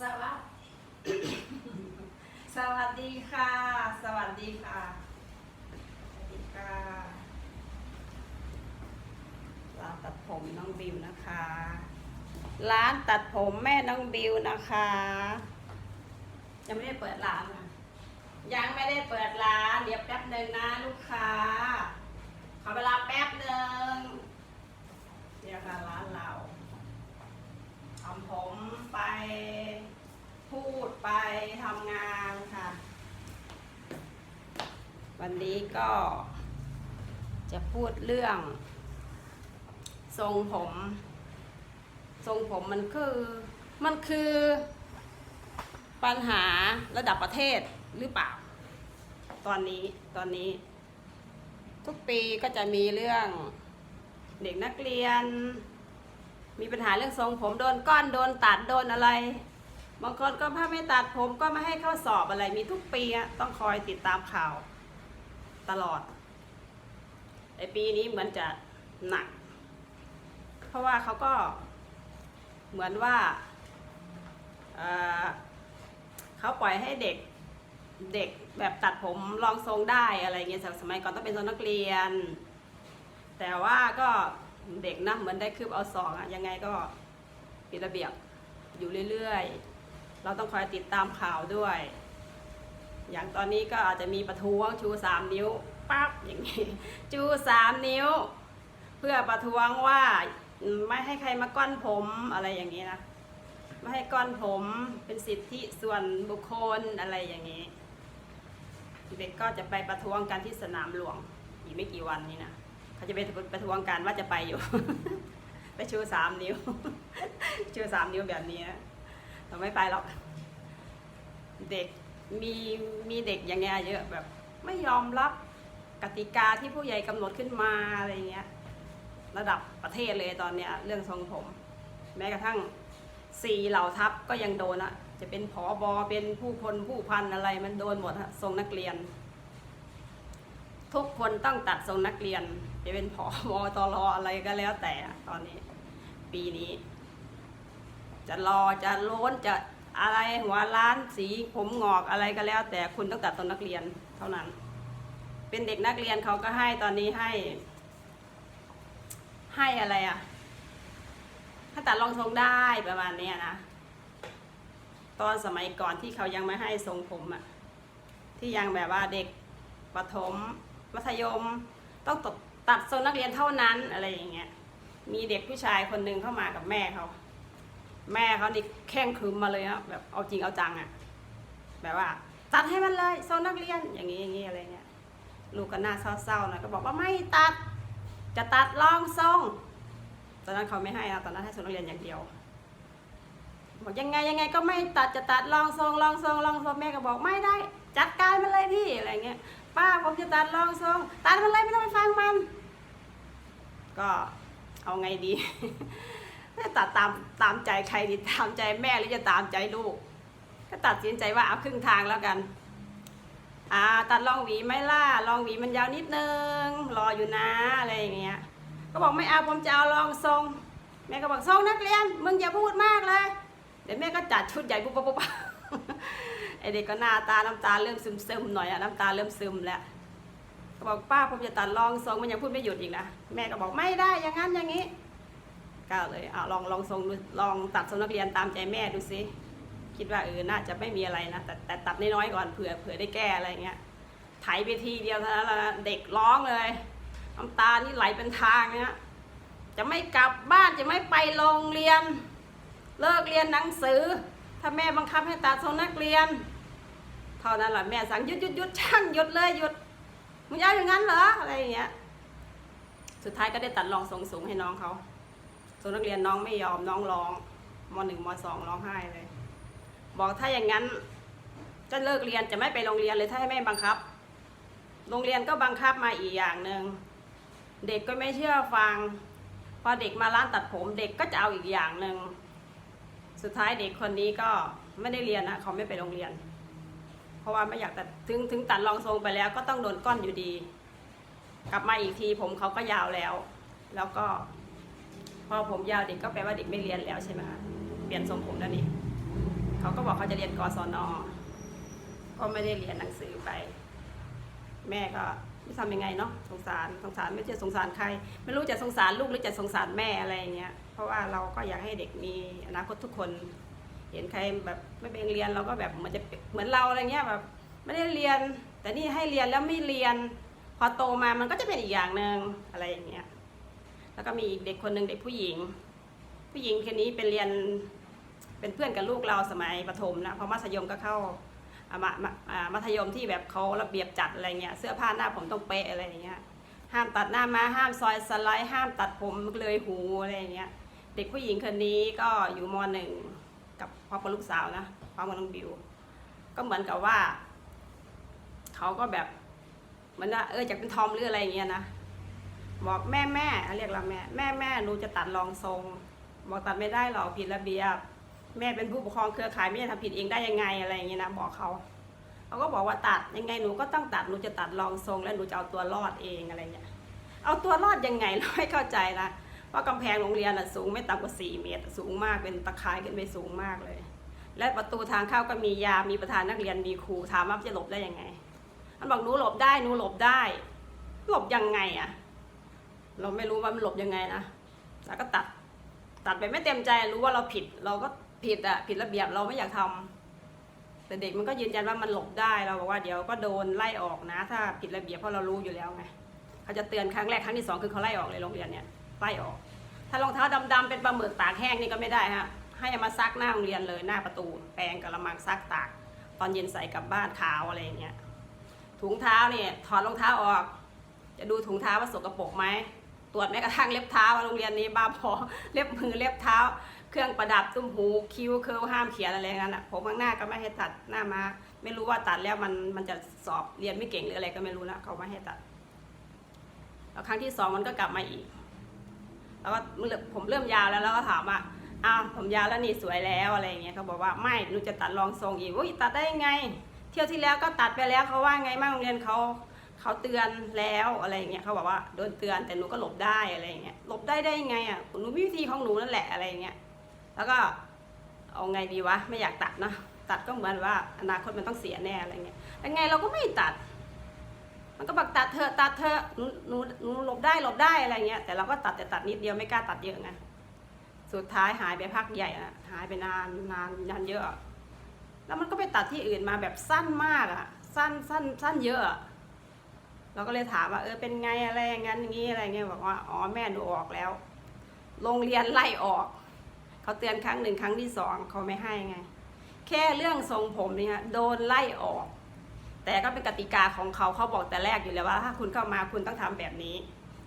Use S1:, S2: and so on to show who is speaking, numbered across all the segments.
S1: สวัสดีสวัสดีค่ะ สวัสดีค่ะ สวัสดีค่ะร้านตัดผมน้องบิวนะคะ ร้านตัดผมแม่น้องบิวนะคะ ยังไม่ได้เปิดร้านนะยังไม่ได้เปิดร้าน เดี๋ยวแป๊บหนึ่งนะลูกค้า ขอเวลาแป๊บหนึ่งเดี๋ยวค่ะร้านเราทำผมไปพูดไปทำงานค่ะ วันนี้ก็จะพูดเรื่อง ทรงผม ทรงผมมันคือมันคือปัญหาระดับประเทศหรือเปล่า ตอนนี้ตอนนี้ ทุกปีก็จะมีเรื่องเด็กนักเรียน มีปัญหาเรื่องทรงผมโดนก้อนโดนตัดโดนอะไรบางคนก็ถ้าไม่ตัดผมก็ไม่ให้เข้าสอบอะไรมีทุกปีต้องคอยติดตามข่าว ตลอดไอปีนี้เหมือนจะหนัก เพราะว่าเขาก็เหมือนว่าเเขาปล่อยให้เด็กเด็กแบบตัดผมลองทรงได้อะไรเงี้ยสมัยก่อนต้องเป็นทรงนักเรียน แต่ว่าก็เด็กนะเหมือนได้คืบเอาสองอะยังไงก็ผิดระเบียบอยู่เรื่อยๆ เราต้องคอยติดตามข่าวด้วย อย่างตอนนี้ก็อาจจะมีประท้วงชูสามนิ้วปั๊บอย่างนี้ชูสามนิ้ว เพื่อประท้วงว่าไม่ให้ใครมาก้อนผมอะไรอย่างนี้นะไม่ให้ก้อนผมเป็นสิทธิส่วนบุคคลอะไรอย่างนี้เด็กก็จะไปประท้วงกันที่สนามหลวง อีกไม่กี่วันนี้นะเขาจะไปประท้วงกันว่าจะไปอยู่ ไปชูสามนิ้ว ชูสามนิ้วแบบนี้เราไม่ไปหรอก เด็ก มีมีเด็กอย่างเงี้ยเยอะแบบไม่ยอมรับกติกาที่ผู้ใหญ่กำหนดขึ้นมาอะไรเงี้ยระดับประเทศเลยตอนเนี้ยเรื่องทรงผม แม้กระทั่งสี่เหล่าทัพก็ยังโดนอะจะเป็นผอบอเป็นผู้พลผู้พันอะไรมันโดนหมดฮะทรงนักเรียน ทุกคนต้องตัดทรงนักเรียน จะเป็นผอวตรออะไรก็แล้วแต่ตอนนี้ ปีนี้ จะรอจะโล้นจะ อะไรหัวล้านสีผมงอกอะไรก็แล้ว แต่คุณต้องตัดทรงนักเรียนเท่านั้น เป็นเด็กนักเรียนเขาก็ให้ตอนนี้ให้ ให้อะไรอะ ถ้าตัดรองทรงได้ประมาณเนี้ยนะตอนสมัยก่อนที่เขายังไม่ให้ทรงผมอะ ที่ยังแบบว่าเด็กประถม มัธยม ต้องตัดตัดทรงนักเรียนเท่านั้นอะไรอย่างเงี้ยมีเด็กผู้ชายคนหนึ่งเข้ามากับแม่เขา แม่เขานี่แข่งครึมมาเลยอะแบบเอาจริงเอาจังอะแบบว่าตัดให้มันเลยทรงนักเรียนอย่างนี้อย่างนี้อะไรเงี้ยลูกก็หน้าเศร้าๆหนะก็บอกว่าไม่ตัด จะตัดรองทรงตอนนั้นเขาไม่ให้นะตอนนั้นให้ทรงนักเรียนอย่างเดียวบอกยังไงยังไงก็ไม่ตัดจะตัดรองทรงรองทรงรองทรงแม่ก็บอกไม่ได้ จัดการมันเลยพี่อะไรเงี้ยป้าผมจะตัดรองทรงตัดมันเลยไม่ต้องไปฟังมัน ก็เอาไงดี ตัดตามตามใจใครดีตามใจแม่หรือจะตามใจลูก ก็ตัดสินใจว่าเอาครึ่งทางแล้วกัน อ่า ตัดรองหวีไม่ล่ะรองหวีมันยาวนิดนึง รออยู่นะอะไรอย่างเงี้ย ก็บอกไม่เอาผมจะเอารองทรง แม่ก็บอกทรงนักเรียนมึงอย่าพูดมากเลย เดี๋ยวแม่ก็จัดชุดใหญ่ปุ๊บปุ๊บปุ๊บไอเด็กก็หน้าตาน้ำตาเริ่มซึมซึมๆหน่อยอะน้ำตาเริ่มซึมแล้วก็บอกป้าผมจะตัดรองทรงมันยังพูดไม่หยุดอีกนะแม่ก็บอกไม่ได้อย่างนั้นอย่างนี้ ก็เลยเอาลองลองทรงดูลองตัดทรงนักเรียนตามใจแม่ดูสิคิดว่าเออน่าจะไม่มีอะไรนะแต่แต่ตัดน้อยๆก่อนเผื่อเผื่อได้แก้อะไรเงี้ยไถไปทีเดียวเท่านั้นและเด็กร้องเลยน้ำตานี่ไหลเป็นทางเนี้ยจะไม่กลับบ้านจะไม่ไปโรงเรียน เลิกเรียนหนังสือ ถ้าแม่บังคับให้ตัดทรงนักเรียน เท่านั้นแหละแม่สั่งหยุดหยุดหยุดช่างหยุดเลยหยุดมึงจะเอาอย่างนั้นเหรออะไรอย่างเงี้ยสุดท้ายก็ได้ตัดรองทรงสูงให้น้องเขา ส่วนนักเรียนน้องไม่ยอมน้องร้องมหนึ่งมสองร้องไห้เลย บอกถ้าอย่างนั้นจะเลิกเรียนจะไม่ไปโรงเรียนเลยถ้าให้แม่บังคับ โรงเรียนก็บังคับมาอีกอย่างหนึ่งเด็กก็ไม่เชื่อฟัง พอเด็กมาร้านตัดผม เด็กก็จะเอาอีกอย่างหนึ่งสุดท้ายเด็กคนนี้ก็ไม่ได้เรียนนะเขาไม่ไปโรงเรียน เพราะว่าไม่อยากตัดถึงถึงตัดรองทรงไปแล้วก็ต้องโดนก้อนอยู่ดี กลับมาอีกทีผมเขาก็ยาวแล้ว แล้วก็ พอผมยาวเด็กก็แปลว่าเด็กไม่เรียนแล้วใช่ไหมคะเปลี่ยนทรงผมแล้วนี่เขาก็บอกเขาจะเรียนกศนก็ไม่ได้เรียนหนังสือไป แม่ก็ไม่ทำยังไงเนาะสงสารสงสารไม่ใช่สงสารใคร ไม่รู้จะสงสารลูกหรือจะสงสารแม่อะไรอย่างเงี้ยเพราะว่าเราก็อยากให้เด็กมีอนาคตทุกคน เห็นใครแบบไม่เป็นเรียนเราก็แบบเหมันจะเหมือนเราอะไรเงี้ยแบบไม่ได้เรียน แต่นี่ให้เรียนแล้วไม่เรียน พอโตมามันก็จะเป็นอีกอย่างหนึ่งอะไรอย่างเงี้ย แล้วก็มีอีกเด็กคนหนึ่งเด็กผู้หญิง ผู้หญิงคนนี้เป็นเรียนเป็นเพื่อนกับลูกเราสมัยประถมนะพอมัธยมก็เข้ามามัธยมที่แบบเขาระเบียบจัดอะไรเงี้ยเสื้อผ้าหน้าผมต้องเป๊ะอะไรเงี้ยห้ามตัดหน้ามาห้ามซอยสไลด์ห้ามตัดผมเลยหูอะไรเงี้ยเด็กผู้หญิงคนนี้ก็อยู่มหนึ่งกับพ่อกับลูกสาวนะพร้อมกับน้องบิว ก็เหมือนกับว่าเขาก็แบบเหมือนว่าเอออยากเป็นทอมหรืออะไรเงี้ยนะ บอกแม่แม่เรียกเราแม่แม่แม่หนูจะตัดรองทรงบอกตัดไม่ได้หรอกผิดระเบียบ แม่เป็นผู้ปกครองเครือข่ายไม่จะทำผิดเองได้ยังไงอะไรอย่างเงี้ยนะบอกเขาเขาก็บอกว่าตัดยังไงหนูก็ต้องตัดหนูจะตัดรองทรง แล้วหนูจะเอาตัวรอดเองอะไรเงี้ยเอาตัวรอดยังไงเราไม่เข้าใจนะว่ากำแพงโรงเรียนน่ะสูงไม่ต่ำกว่าสี่เมตร สูงมากเป็นตะข่ายขึ้นไปสูงมากเลย และประตูทางเข้าก็มียามมีประธานนักเรียนมีครูถามว่าจะหลบได้ยังไงมันบอกหนูหลบได้หนูหลบได้ หลบยังไงอะ เราไม่รู้ว่ามันหลบยังไงนะแล้วก็ตัด ตัดไปไม่เต็มใจรู้ว่าเราผิด เราก็ผิดอะผิดระเบียบเราไม่อยากทำแต่เด็กมันก็ยืนยันว่ามันหลบได้เราบอกว่าเดี๋ยวก็โดนไล่ออกนะ ถ้าผิดระเบียบเพราะเรารู้อยู่แล้วไงเขาจะเตือนครั้งแรกครั้งที่สองคือเขาไล่ออกเลยโรงเรียนเนี่ยไล่ออก ถ้ารองเท้าดำๆเป็นปลาหมึกตากแห้งนี่ก็ไม่ได้ฮะให้มาซักหน้าโรงเรียนเลยหน้าประตู แปรงกระมังซักตาก ตอนเย็นใส่กลับบ้านขาวอะไรอย่างเงี้ยถุงเท้าเนี่ยถอดรองเท้าออก จะดูถุงเท้าว่าสกปรกไหม ตรวจแม้กระทั่งเล็บเท้าโรงเรียนนี้บ้าพอเล็บมือเล็บเท้า เครื่องประดับตุ้มหูคิ้วเคิร์ลห้ามเขียนอะไรงั้นอะผมข้างหน้าก็ไม่ให้ตัดหน้ามาไม่รู้ว่าตัดแล้วมันมันจะสอบเรียนไม่เก่งหรืออะไรก็ไม่รู้นะเขาไม่ให้ตัดแล้วครั้งที่สองมันก็กลับมาอีก แล้วก็ผมเริ่มยาวแล้วแล้วก็ถามว่าอ้าวผมยาวแล้วนี่สวยแล้วอะไรอย่างเงี้ยเขาบอกว่าไม่หนูจะตัดรองทรงอีกอุ้ยตัดได้ยังไง เที่ยวที่แล้วก็ตัดไปแล้วเขาว่าไงบ้างโรงเรียนเขา เขาเตือนแล้วอะไรอย่างเงี้ยเขาบอกว่าโดนเตือนแต่หนูก็หลบได้อะไรอย่างเงี้ยหลบได้ได้ยังไงอะหนูมีวิธีของหนูนั่นแหละอะไรอย่างเงี้ยแล้วก็เอาไงดีวะไม่อยากตัดนะตัดก็เหมือนว่าอนาคตมันต้องเสียแน่อะไรเงี้ยยังไงเราก็ไม่ตัด มันก็บอกตัดเธอตัดเธอหนูหนูหนูหลบได้หลบได้อะไรเงี้ยแต่เราก็ตัดแต่ตัดนิดเดียวไม่กล้าตัดเยอะไงสุดท้ายหายไปพักใหญ่อะหายไปนานนานนานเยอะ แล้วมันก็ไปตัดที่อื่นมาแบบสั้นมากอะสั้นสั้นสั้นเยอะ เราก็เลยถามว่าเออเป็นไงอะไรอย่างนั้นอย่างนี้อะไรเงี้ยบอกว่าอ๋อแม่ดูออกแล้ว โรงเรียนไล่ออก เขาเตือนครั้งหนึ่งครั้งที่สองเขาไม่ให้ไง แค่เรื่องทรงผมเนี่ยโดนไล่ออก แต่ก็เป็นกติกาของเขาเขาบอกแต่แรกอยู่แล้วว่า ถ้าคุณเข้ามาคุณต้องทำแบบนี้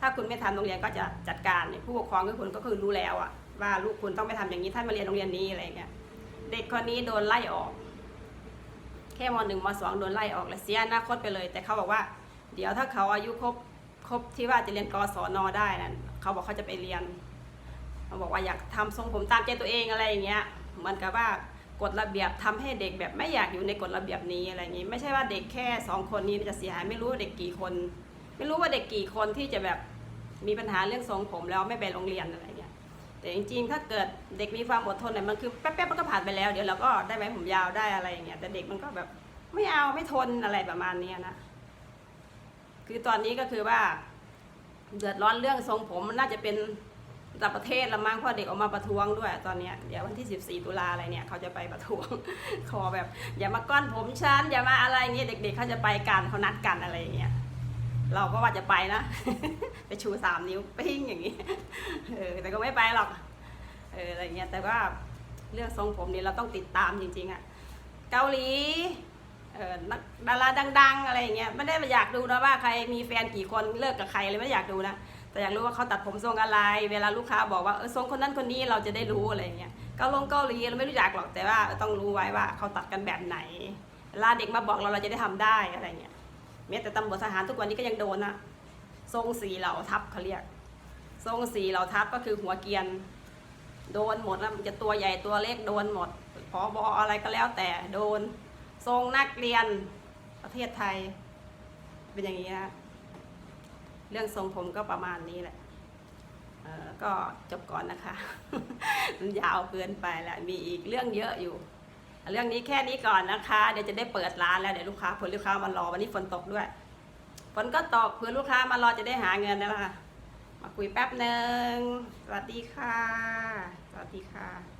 S1: ถ้าคุณไม่ทำโรงเรียนก็จะจัดการผู้ปกครองก็คุณก็คือรู้แล้วอะว่าลูกคุณต้องไปทำอย่างนี้ท่านมาเรียนโรงเรียนนี้อะไรเงี้ยเด็กคนนี้โดนไล่ออก แค่มหนึ่งมสองโดนไล่ออกแล้วเสียอนาคตไปเลย แต่เขาบอกว่า เดี๋ยวถ้าเขาอายุครบครบที่ว่าจะเรียนกศนได้นั่นเขาบอกเขาจะไปเรียนเขาบอกว่าอยากทำทรงผมตามใจตัวเองอะไรอย่างเงี้ยเหมือนกับว่ากฎระเบียบทำให้เด็กแบบไม่อยากอยู่ในกฎระเบียบนี้อะไรอย่างงี้ ไม่ใช่ว่าเด็กแค่สองคนนี้จะเสียหายไม่รู้ว่าเด็กกี่คน ไม่รู้ว่าเด็กกี่คนที่จะแบบมีปัญหาเรื่องทรงผมแล้วไม่ไปโรงเรียนอะไรเงี้ยแต่จริงๆ ถ้าเกิดเด็กมีความอดทนเนี่ยมันคือแป๊บๆมันก็ผ่านไปแล้วเดี๋ยวเราก็ได้ไว้ผมยาวได้อะไรอย่างเงี้ยแต่เด็กมันก็แบบไม่เอาไม่ทนอะไรประมาณนี้นะ คือตอนนี้ก็คือว่า เดือดร้อนเรื่องทรงผมมันน่าจะเป็นระดับประเทศละมั้งเพราะเด็กออกมาประท้วงด้วยตอนเนี้ยเดี๋ยววันที่ 14 ตุลาอะไรเนี่ยเขาจะไปประท้วง ขอแบบ อย่ามาก้อนผมฉันอย่ามาอะไรเงี้ยเด็ก ๆเขาจะไปกันเขานัดกันอะไรเงี้ยเราก็ว่าจะไปนะ ไปชูสามนิ้วปิ้งอย่างงี้เออแต่ก็ไม่ไปหรอกเอออะไรเงี้ยแต่ว่าเรื่องทรงผมนี่เราต้องติดตามจริง ๆอะเกาหลี นักดาราดัง ๆ อะไรอย่างเงี้ยไม่ได้อยากดูนะว่าใครมีแฟนกี่คนเลิกกับใครเลยไม่อยากดูนะแต่อยากรู้ว่าเขาตัดผมทรงอะไร เวลาลูกค้าบอกว่าเออทรงคนนั้นคนนี้เราจะได้รู้อะไรอย่างเงี้ยเกาลงเกาหลีเราไม่รู้จักหรอกแต่ว่าต้องรู้ไว้ว่าเขาตัดกันแบบไหนเวลาเด็กมาบอกเราเราจะได้ทำได้อะไรเงี้ยแม้แต่ตำรวจทหารทุกวันนี้ก็ยังโดนนะทรงสีเหล่าทัพเขาเรียก ทรงสีเหล่าทัพก็คือหัวเกียน โดนหมดแล้วมันจะตัวใหญ่ตัวเล็กโดนหมดพอบออะไรก็แล้วแต่โดน ทรงนักเรียนประเทศไทย เป็นอย่างนี้นะเรื่องทรงผมก็ประมาณนี้แหละก็จบก่อนนะคะ มันยาวเกินไปแหละมีอีกเรื่องเยอะอยู่ เรื่องนี้แค่นี้ก่อนนะคะ เดี๋ยวจะได้เปิดร้านแล้วเดี๋ยวลูกค้าผื่อลูกค้ามารอวันนี้ฝนตกด้วย ฝนก็ตกเผื่อลูกค้ามารอจะได้หาเงินนะคะมาคุยแป๊บหนึ่งสวัสดีค่ะ สวัสดีค่ะ